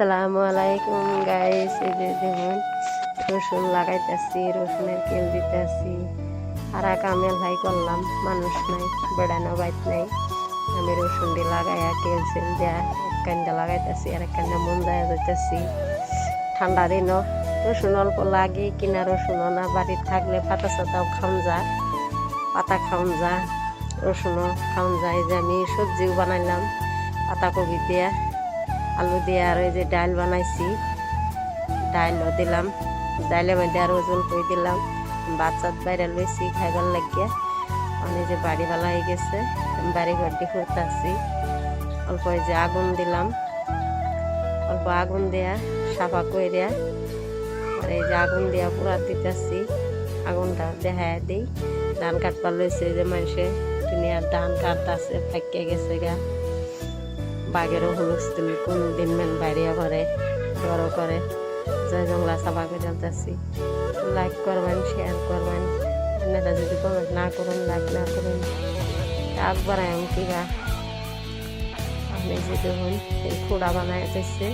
আসসালামু আলাইকুম গাইস এই যে দেখুন রসুন লাগাইতেছি রসুনের কেল দিতেছি আর কামেল ভাই করলাম মানুষ নাই বেড়ানো বাইত নাই আমি রসুন দিয়ে লাগাইয়া কেল সেল দিয়া এক কান্দা লাগাইতেছি আর এক কান্দা মন যায় যাইতেছি ঠান্ডা দিনও রসুন অল্প লাগে কিনা রসুনও না বাড়ির থাকলে পাতা সাতাও খাওন যা পাতা খাওন যা রসুনও খাওন যায় যে আমি সবজিও বানাইলাম পাতাকপি দিয়া আলু দিয়ে আর ওই যে ডাল বানাইছি। ডালও দিলাম। ডালের মধ্যে আর ওজন করে দিলাম। বাচ্চার বাইরে লইছি খাইবার লাগিয়া। অনেক যে বাড়ি বেলা হয়ে গেছে। বাড়ি ঘর দিয়ে ফুরতাছি। অল্প ওই যে আগুন দিলাম। অল্প আগুন দেয়া সাফা করে দেয়া আর এই যে আগুন দেয়া পুরা দিতেছি। আগুনটা দেখায় দিই। ধান কাটবার লইছে যে মানুষে। দুনিয়ার ধান কাটতাছে ফাঁকিয়ে গেছে গা। বাঘেরও হুলস্থুল কোনো দিন মেন বাইরে করে বড় করে। জয় জংলা সাবা করে যাচ্ছি। লাইক করবেন শেয়ার করবেন। আপনারা যদি কমেন্ট না করুন লাইক না করুন একবার আমি কিবা আপনি যে দেখুন, এই খুঁড়া বানায় যাচ্ছে